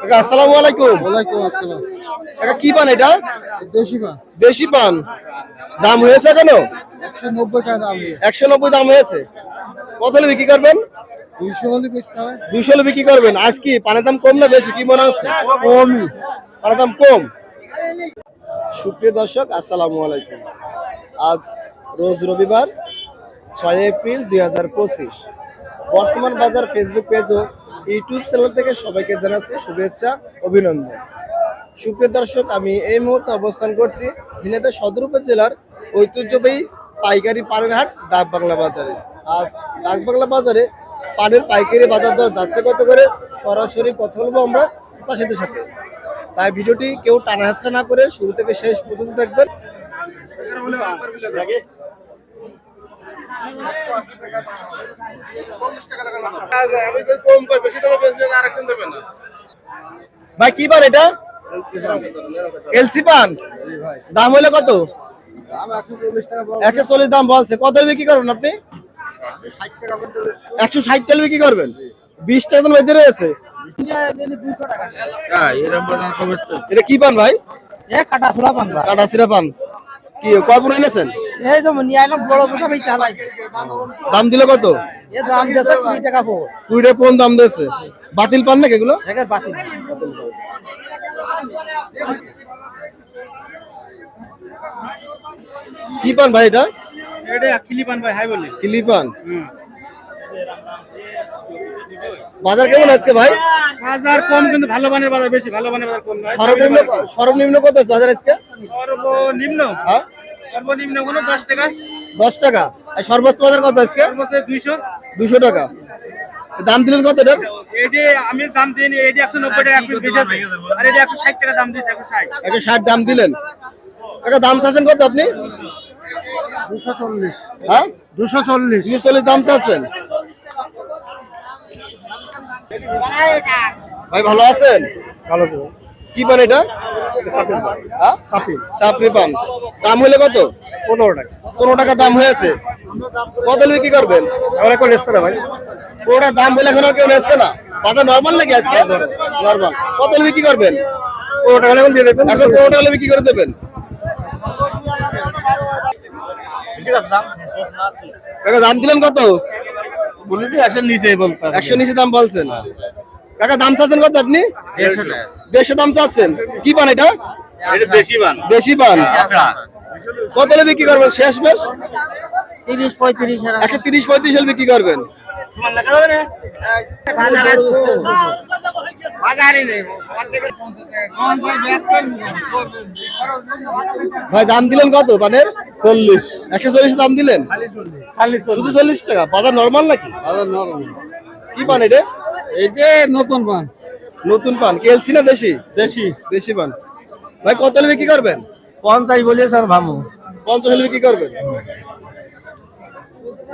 কাকা আসসালামু আলাইকুম। ওয়ালাইকুম আসসালাম। কাকা কি পান এটা? দেশি মা দেশি পান। দাম হয়েছে কেন একশো নব্বই টাকা দাম একশো নব্বই দাম হয়েছে। কত হলে বিক্রি করবেন? দুইশো হলে বেচতে হলে বিক্রি করবেন। আজ কি পানের দাম কম না বেশি? কি মনে হচ্ছে? কমই। পানের দাম কম। সুপ্রিয় দর্শক আসসালামু আলাইকুম। আজ রোজ রবিবার ছয় এপ্রিল দুই হাজার পঁচিশ। বর্তমান বাজার ফেসবুক পেজ ও ইউটিউব চ্যানেল থেকে সবাইকে জানাচ্ছি শুভেচ্ছা, অভিনন্দন। সুপ্রিয় দর্শক, আমি এই মুহূর্তে অবস্থান করছি ঝিনাইদহ সদর উপজেলার ঐতিহ্যবাহী পাইকারি পানের হাট, ডাক বাংলা বাজারে। আজ ডাক বাংলা বাজারে পানের পাইকারি বাজার দর যাচ্ছে কত করে, সরাসরি কথা বলব আমরা চাষিদের সাথে। তাই ভিডিওটি কেউ টানা না করে শুরু থেকে শেষ পর্যন্ত দেখবেন। ভাই কি পান এটা? এলসি পান? দাম হলো কত? একশো চল্লিশ দাম বলছে। কত বিক্রি করবেন আপনি? একশো ষাট টাকা বিক্রি করবেন? বিশ টাকা তো বেঁধে রয়েছে এটা কি পান ভাই? কাটা পানবা কাটা সিরা পান। কি কয় পুরো এনেছেন? এই তো নিয়ে আইলাম বড় ভাই চালাই দাম দিল কত? এ দাম দিয়েছে কুড়ি টাকা কুড়ি টাকা দাম দিয়েছে। বাতিল পান নাকি এগুলো? একের বাতিল। কি পান ভাই এটা? এটা ভাই হাই বলে। কিলি পান। বাজার কেমন আজকে ভাই? বাজার কম কিন্তু ভালো মানের বাজার বেশি ভালো মানের বাজার কম নয়। সর্বনিম্ন সর্বনিম্ন কত আছে বাজার আজকে? সর্বনিম্ন। হ্যাঁ? সর্বনিম্ন হলো দশ টাকা। দশ টাকা। আর সর্বোচ্চ বাজার কত আজকে? দুইশো। দুশো টাকা। দাম দিলেন কত এটার? আমি দাম দিইনি এটি একশো নব্বই টাকা আর এটি একশো ষাট টাকা দাম দিয়েছে একশো ষাট। একশো ষাট দাম দিলেন। কাকা দাম চাচ্ছেন কত আপনি? দুশো চল্লিশ। হ্যাঁ? দুশো চল্লিশ। দুশো চল্লিশ দাম চাচ্ছেন। ভাই ভালো আছেন? ভালো কি পান এটা? হ্যাঁ পান। দাম হইলে কত? পনেরো টাকা। পনেরো টাকা দাম হয়েছে কত বিক্রি করবেন? আমার এখন এসছে না ভাই। পনেরো দাম বলে এখন আর কেউ না। বাজার নর্মাল নাকি আজকে? নর্মাল। কত বিক্রি করবেন? পনেরো টাকা এখন দিয়ে দেবেন। এখন পনেরো টাকা হলে বিক্রি করে দেবেন। দাম দিলেন কত? বলেছি একশো নিচে বলতে একশো নিচে দাম বলছেন। কাকা দাম চাচ্ছেন কত আপনি? দেড়শো দাম চাচ্ছেন। কি পান এটা? এটা বেশি পান। দেশি পান। কত হলে বিক্রি করবেন? শেষ মেশ তিরিশ পঁয়ত্রিশ একশো তিরিশ পঁয়ত্রিশ হলে বিক্রি করবেন। ভাই দাম দিলেন কত পানের? চল্লিশ। একশো চল্লিশ দাম দিলেন? খালি শুধু চল্লিশ টাকা? বাজার নর্মাল নাকি? বাজার নরম কি পান এটা? এই নতুন পান। নতুন পান কেলছি না দেশি? দেশি। দেশি পান। ভাই কত হলে বিক্রি করবেন? পঞ্চাশ বলে স্যার ভাবু। পঞ্চাশ হলে বিক্রি করবেন?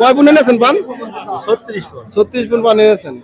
কয় পুন এনেছেন পান? ছত্রিশ পান। ছত্রিশ পুন পান এনেছেন।